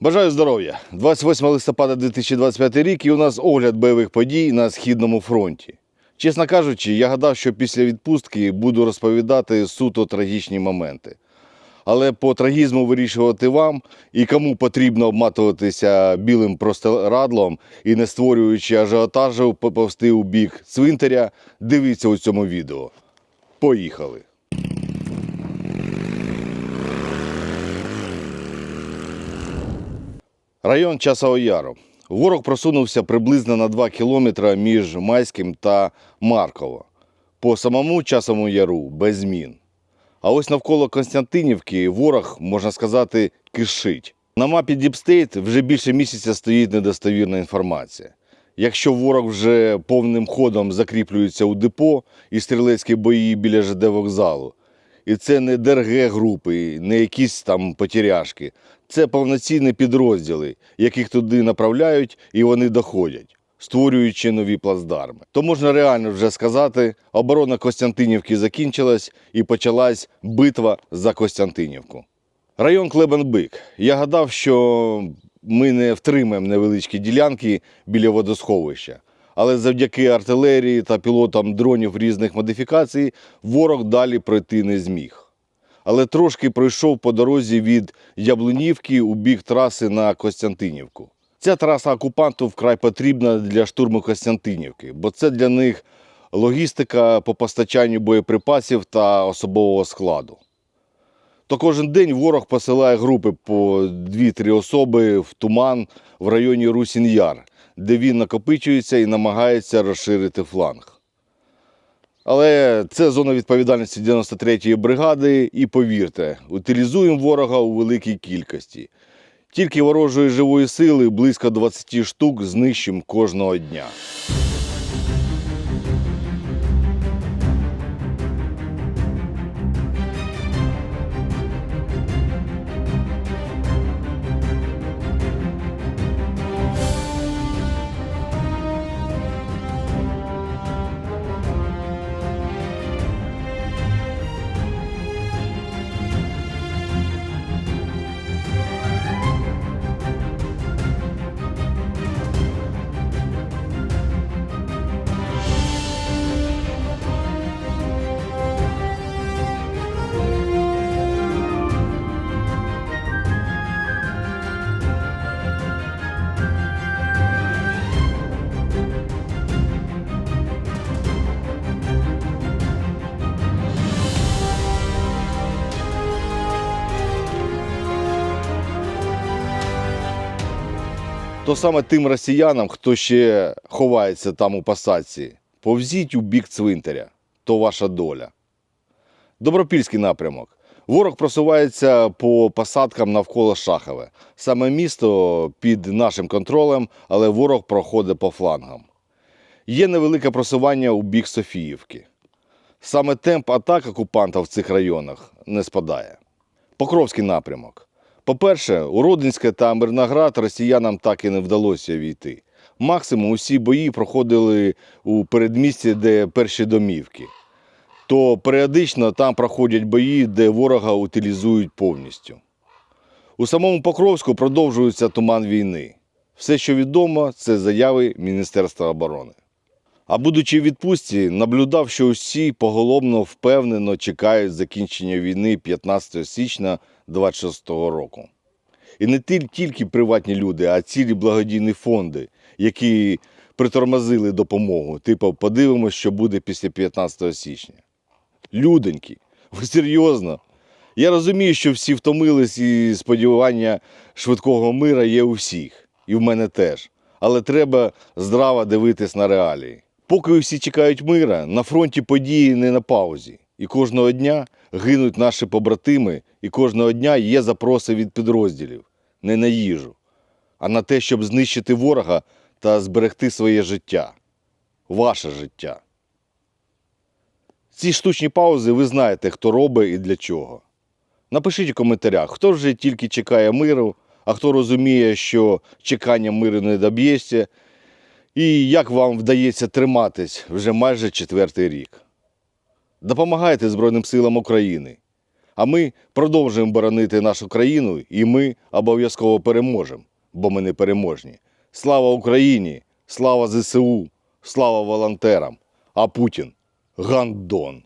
Бажаю здоров'я! 28 листопада 2025 рік і у нас огляд бойових подій на Східному фронті. Чесно кажучи, я гадав, що після відпустки буду розповідати суто трагічні моменти. Але по трагізму вирішувати вам і кому потрібно обматуватися білим простирадлом і не створюючи ажіотажу, поповзти у бік цвинтаря, дивіться у цьому відео. Поїхали! Район Часового Яру. Ворог просунувся приблизно на 2 кілометри між Майським та Марково. По самому Часовому Яру без змін. А ось навколо Константинівки ворог, можна сказати, кишить. На мапі Діпстейт вже більше місяця стоїть недостовірна інформація. Якщо ворог вже повним ходом закріплюється у депо і стрілецькі бої біля ЖД вокзалу, і це не ДРГ групи, не якісь там потеряшки. Це повноцінні підрозділи, яких туди направляють і вони доходять, створюючи нові плацдарми. То можна реально вже сказати, оборона Костянтинівки закінчилась і почалась битва за Костянтинівку. Район Клебенбик. Я гадав, що ми не втримаємо невеличкі ділянки біля водосховища. Але завдяки артилерії та пілотам дронів різних модифікацій ворог далі пройти не зміг. Але трошки пройшов по дорозі від Яблунівки у бік траси на Костянтинівку. Ця траса окупанту вкрай потрібна для штурму Костянтинівки, бо це для них логістика по постачанню боєприпасів та особового складу. То кожен день ворог посилає групи по 2-3 особи в туман в районі Русін-Яр, де він накопичується і намагається розширити фланг. Але це зона відповідальності 93-ї бригади, і повірте, утилізуємо ворога у великій кількості. Тільки ворожої живої сили близько 20 штук знищимо кожного дня. То саме тим росіянам, хто ще ховається там у посадці, повзіть у бік цвинтаря, то ваша доля. Добропільський напрямок. Ворог просувається по посадкам навколо Шахове. Саме місто під нашим контролем, але ворог проходить по флангам. Є невелике просування у бік Софіївки. Саме темп атак окупантів в цих районах не спадає. Покровський напрямок. По-перше, у Родинське та Мирноград росіянам так і не вдалося війти. Максимум усі бої проходили у передмісті, де перші домівки. То періодично там проходять бої, де ворога утилізують повністю. У самому Покровську продовжується туман війни. Все, що відомо, це заяви Міністерства оборони. А будучи в відпустці, наблюдав, що усі поголовно впевнено чекають закінчення війни 15 січня 26 року. І не тільки приватні люди, а цілі благодійні фонди, які притормозили допомогу. Типу, подивимось, що буде після 15 січня. Люденьки, ви серйозно? Я розумію, що всі втомились і сподівання швидкого мира є у всіх, і в мене теж. Але треба здраво дивитись на реалії. Поки усі чекають мира, на фронті події не на паузі. І кожного дня гинуть наші побратими, і кожного дня є запроси від підрозділів не на їжу, а на те, щоб знищити ворога та зберегти своє життя, ваше життя. Ці штучні паузи ви знаєте, хто робить і для чого. Напишіть у коментарях, хто вже тільки чекає миру, а хто розуміє, що чекання миру не доб'ється, і як вам вдається триматись вже майже четвертий рік. Допомагайте Збройним силам України. А ми продовжуємо боронити нашу країну, і ми обов'язково переможемо, бо ми не переможні. Слава Україні! Слава ЗСУ! Слава волонтерам! А Путін гандон!